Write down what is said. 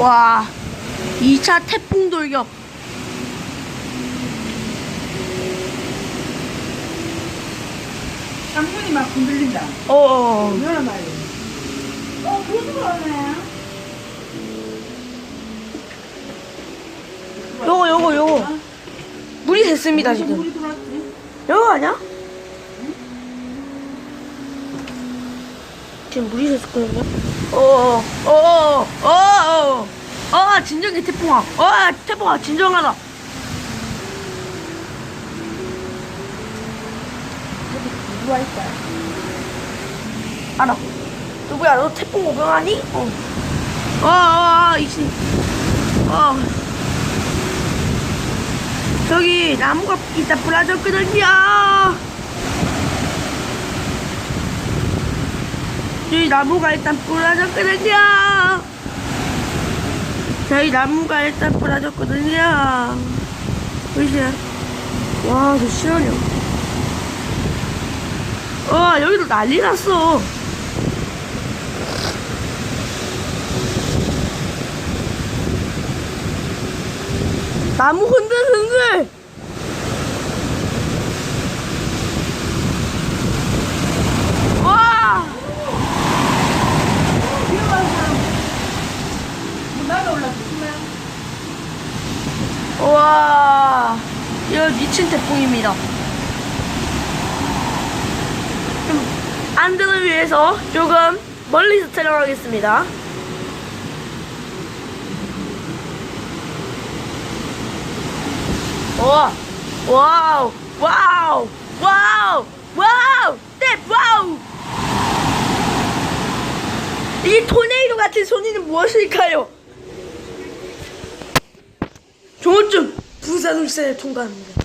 와, 2차 태풍 돌격. 쌍문이 막 흔들린다. 어, 얼마나 말이야. 어, 그래도 그러네. 요거, 요거, 요거. 물이 됐습니다, 지금. 물이 들어왔지? 요거 아니야? 지금 물이 됐었거든요. 어, 어, 어, 어, 어, 어, 어, 진정해, 태풍아. 어, 태풍아, 진정하다. 누가 있다. 알아. 누구야, 너 태풍 오병하니? 어. 어, 어, 어, 이씨. 어. 저기, 나무가 이따 부러졌거든요. 저희 나무가 일단 부러졌거든요. 저희 나무가 일단 부러졌거든요. 보이세요? 와, 저 시원해요. 와, 여기도 난리 났어. 나무 흔들 흔들. 나도 올라갔구나. 와, 이거 미친 태풍입니다. 좀 안전을 위해서 조금 멀리서 촬영하겠습니다. 와, 와우, 와우, 와우, 와우, 네, 와우. 이 토네이도 같은 소리는 무엇일까요? 조금 부산 울산에 통과합니다.